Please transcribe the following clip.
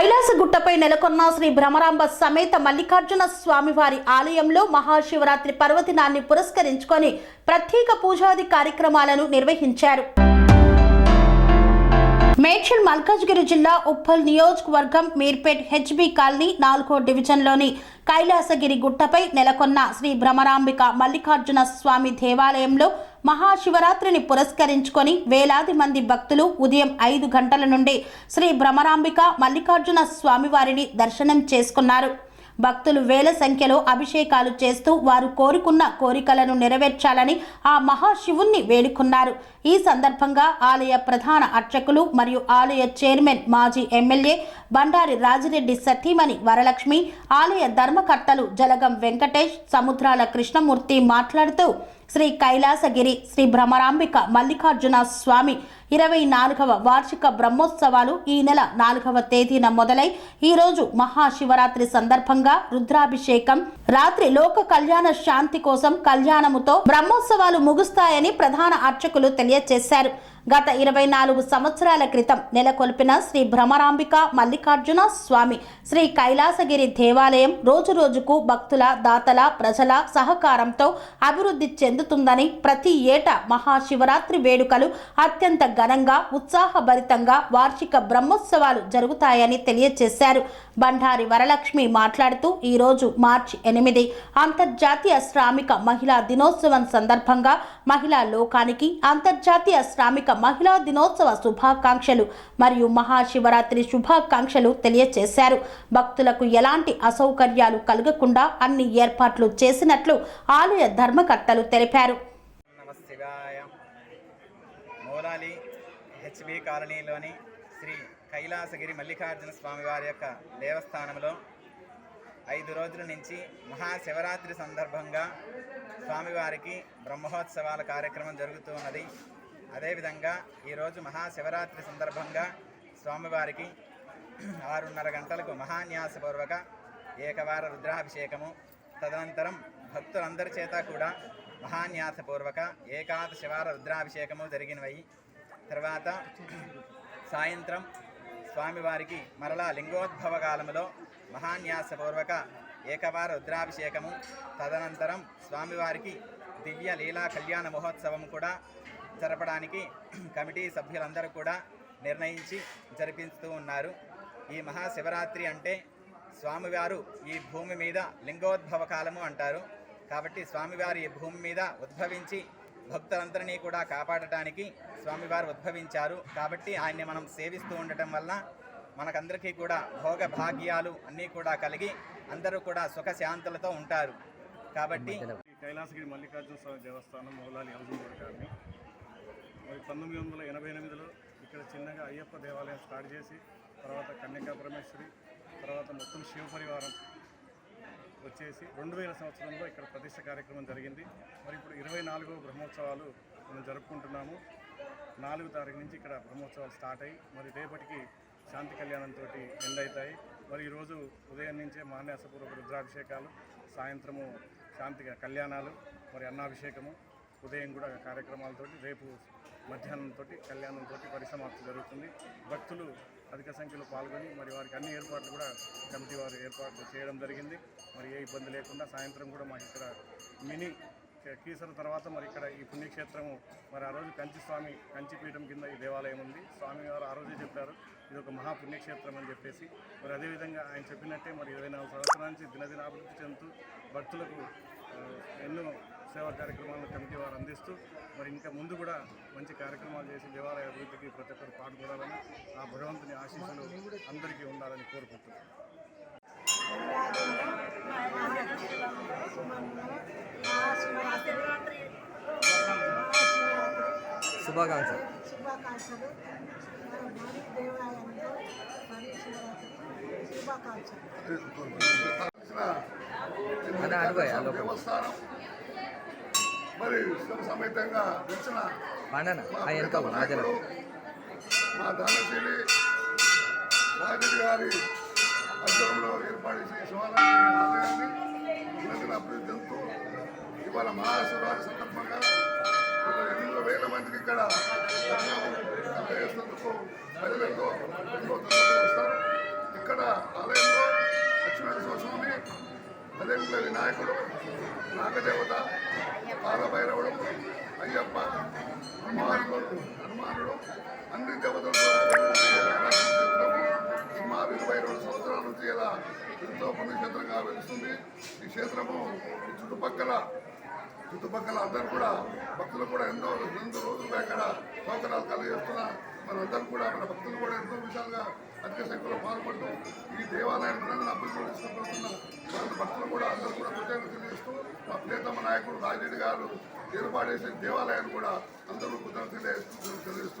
కైలాసగుట్టపై నెలకొన్న శ్రీ భ్రమరాంబ సమేత మల్లికార్జున స్వామివారి ఆలయంలో మహాశివరాత్రి పర్వదినాన్ని పురస్కరించుకొని ప్రత్యేక పూజాది కార్యక్రమాలను నిర్వహించారు. మేడ్చల్ మల్కాజ్గిరి జిల్లా ఉప్పల్ నియోజకవర్గం మీర్పేట్ హెచ్బి కాలనీ నాలుగో డివిజన్లోని కైలాసగిరి గుట్టపై నెలకొన్న శ్రీ భ్రమరాంబిక మల్లికార్జున స్వామి దేవాలయంలో మహాశివరాత్రిని పురస్కరించుకొని వేలాది మంది భక్తులు ఉదయం ఐదు గంటల నుండి శ్రీ భ్రమరాంబిక మల్లికార్జున స్వామివారిని దర్శనం చేసుకున్నారు. భక్తులు వేల సంఖ్యలో అభిషేకాలు చేస్తూ వారు కోరుకున్న కోరికలను నెరవేర్చాలని ఆ మహాశివుణ్ణి వేడుకున్నారు. ఈ సందర్భంగా ఆలయ ప్రధాన అర్చకులు మరియు ఆలయ చైర్మన్ మాజీ ఎమ్మెల్యే బండారి రాజిరెడ్డి సతీమణి వరలక్ష్మి ఆలయ ధర్మకర్తలు జలగం వెంకటేష్ సముద్రాల కృష్ణమూర్తి మాట్లాడుతూ శ్రీ కైలాసగిరి శ్రీ భ్రమరాంబిక మల్లికార్జున స్వామి ఇరవై నాలుగవ వార్షిక బ్రహ్మోత్సవాలు ఈ నెల నాలుగవ తేదీన మొదలై ఈరోజు మహాశివరాత్రి సందర్భంగా రుద్రాభిషేకం రాత్రి లోక కళ్యాణ శాంతి కోసం కళ్యాణముతో బ్రహ్మోత్సవాలు ముగుస్తాయని ప్రధాన అర్చకులు తెలియజేశారు గత ఇరవై నాలుగు సంవత్సరాల క్రితం నెలకొల్పిన శ్రీ భ్రమరాంబిక మల్లికార్జున స్వామి శ్రీ కైలాసగిరి దేవాలయం రోజు రోజుకు భక్తుల దాతల ప్రజల సహకారంతో అభివృద్ధి చెందుతుందని ప్రతి ఏటా మహాశివరాత్రి వేడుకలు అత్యంత ఘనంగా ఉత్సాహభరితంగా వార్షిక బ్రహ్మోత్సవాలు జరుగుతాయని తెలియజేశారు బండారి వరలక్ష్మి మాట్లాడుతూ ఈరోజు మార్చి ఎనిమిది అంతర్జాతీయ శ్రామిక మహిళా దినోత్సవం సందర్భంగా మహిళా లోకానికి అంతర్జాతీయ శ్రామిక మహిళా దినోత్సవ శుభాకాంక్షలు మరియు మహాశివరాత్రి శుభాకాంక్షలు తెలియజేశారు భక్తులకు ఎలాంటి అసౌకర్యాలు కలగకుండా అన్ని ఏర్పాట్లు చేసినట్లు ఆలయ ధర్మకర్తలు తెలిపారు. మూలాలి హెచ్బి కాలనీలోని శ్రీ కైలాసగిరి మల్లికార్జున స్వామివారి యొక్క దేవస్థానంలో ఐదు రోజుల నుంచి మహాశివరాత్రి సందర్భంగా స్వామివారికి బ్రహ్మోత్సవాల కార్యక్రమం జరుగుతూ ఉన్నది. అదేవిధంగా ఈరోజు మహాశివరాత్రి సందర్భంగా స్వామివారికి ఆరున్నర గంటలకు మహాన్యాసపూర్వక ఏకవార రుద్రాభిషేకము. తదనంతరం భక్తులందరి చేత కూడా మహాన్యాసపూర్వక ఏకాదశ వార రుద్రాభిషేకము జరిగినవి. తర్వాత సాయంత్రం స్వామివారికి మరలా లింగోద్భవ కాలంలో మహాన్యాసపూర్వక ఏకవార రుద్రాభిషేకము. తదనంతరం స్వామివారికి దివ్య లీలా కళ్యాణ మహోత్సవం కూడా జరపడానికి కమిటీ సభ్యులందరూ కూడా నిర్ణయించి జరిపిస్తూ ఉన్నారు. ఈ మహాశివరాత్రి అంటే స్వామివారు ఈ భూమి మీద లింగోద్భవ కాలము అంటారు. కాబట్టి స్వామివారు ఈ భూమి మీద ఉద్భవించి భక్తులందరినీ కూడా కాపాడటానికి స్వామివారు ఉద్భవించారు. కాబట్టి ఆయన్ని మనం సేవిస్తూ ఉండటం వల్ల మనకందరికీ కూడా భోగ భాగ్యాలు అన్నీ కూడా కలిగి అందరూ కూడా సుఖశాంతులతో ఉంటారు. కాబట్టి కైలాసగిరి మల్లికార్జున స్వామి దేవస్థానం మౌలాలి హౌసింగ్ మరి పంతొమ్మిది వందల ఎనభై ఎనిమిదిలో ఇక్కడ చిన్నగా అయ్యప్ప దేవాలయం స్టార్ట్ చేసి తర్వాత కన్యకా పరమేశ్వరి తర్వాత మొత్తం శివ పరివారం వచ్చేసి రెండు వేల సంవత్సరంలో ఇక్కడ ప్రతిష్ట కార్యక్రమం జరిగింది. మరి ఇప్పుడు ఇరవై నాలుగవ బ్రహ్మోత్సవాలు మనం జరుపుకుంటున్నాము. నాలుగు తారీఖు నుంచి ఇక్కడ బ్రహ్మోత్సవాలు స్టార్ట్ అయ్యి మరి రేపటికి శాంతి కళ్యాణంతో ఎండ్ అవుతాయి. మరి ఈరోజు ఉదయం నుంచే మహాన్యాసపూర్వక రుద్రాభిషేకాలు సాయంత్రము శాంతిగా కళ్యాణాలు మరి అన్నాభిషేకము ఉదయం కూడా కార్యక్రమాలతో రేపు మధ్యాహ్నంతో కళ్యాణంతో పరిసమాప్తి జరుగుతుంది. భక్తులు అధిక సంఖ్యలో పాల్గొని మరి వారికి అన్ని ఏర్పాట్లు కూడా కమిటీ వారు ఏర్పాట్లు చేయడం జరిగింది. మరి ఏ ఇబ్బంది లేకుండా సాయంత్రం కూడా మాకు ఇక్కడ మినీ కీసర తర్వాత మరి ఇక్కడ ఈ పుణ్యక్షేత్రము మరి ఆ రోజు కంచి స్వామి కంచి పీఠం కింద ఈ దేవాలయం ఉంది. స్వామి గారు ఆ రోజే చెప్పారు ఇది ఒక మహా పుణ్యక్షేత్రం అని చెప్పేసి. మరి అదేవిధంగా ఆయన చెప్పినట్టే మరి ఇరవై నాలుగు సంవత్సరాల నుంచి దినదిన అభివృద్ధి చెందుతూ భక్తులకు ఎన్నో సేవా కార్యక్రమాలను కమిటీ వారు అందిస్తూ మరి ఇంకా ముందు కూడా మంచి కార్యక్రమాలు చేసి దేవాలయ అభివృద్ధికి ప్రతి ఒక్కరు పాటుపడాలని ఆ భగవంతుని ఆశీస్సులు అందరికీ ఉండాలని కోరుకుంటున్నాను శుభాకాంక్ష శుభాకాంక్షలు. మరి దేవాలయంలో మరి శివరాత్రి శుభాకాంక్షలు మరి శివ సమేతంగా మధ్యలో మా దానశీలి రాజరెడ్డి గారి ఆధ్వర్యంలో ఏర్పాటు చేసిన శివాలయాన్ని ఆలయాన్ని దినదిన అభివృద్ధి చెందుతూ ఇవాళ మహాశివరాత్రి సందర్భంగా ఇక్కడ ఎన్నో వేల మందికి ఇక్కడ ప్రజలతో వస్తారు ఇక్కడ ఇంట్లో వినాయకుడు నాగదేవత కాలభైరవుడు అయ్యప్ప హనుమానుడు హనుమానుడు అన్ని దేవతలు సుమారు ఇరవై రెండు సంవత్సరాల నుంచి ఇలా ఎంతో పుణ్యక్షేత్రంగా వెలుస్తుంది ఈ క్షేత్రము చుట్టుపక్కల చుట్టుపక్కల అందరూ కూడా భక్తులు కూడా ఎంతో ఎంతో రోజులుగా ఇక్కడ సౌకర్యాలు కలిగిస్తున్న మనందరూ కూడా మన భక్తులు కూడా ఎంతో విషయాలుగా అధిక సంఖ్యలో పాల్పడుతూ ఈ దేవాలయాన్ని అభివృద్ధి మన భక్తులు కూడా అందరూ కూడా కృతజ్ఞతలు తెలియజేస్తూ మా ప్రియతమ నాయకుడు రాజరెడ్డి గారు ఏర్పాటు చేసిన దేవాలయాన్ని కూడా అందరూ కృతజ్ఞతలు తెలియజేస్తూ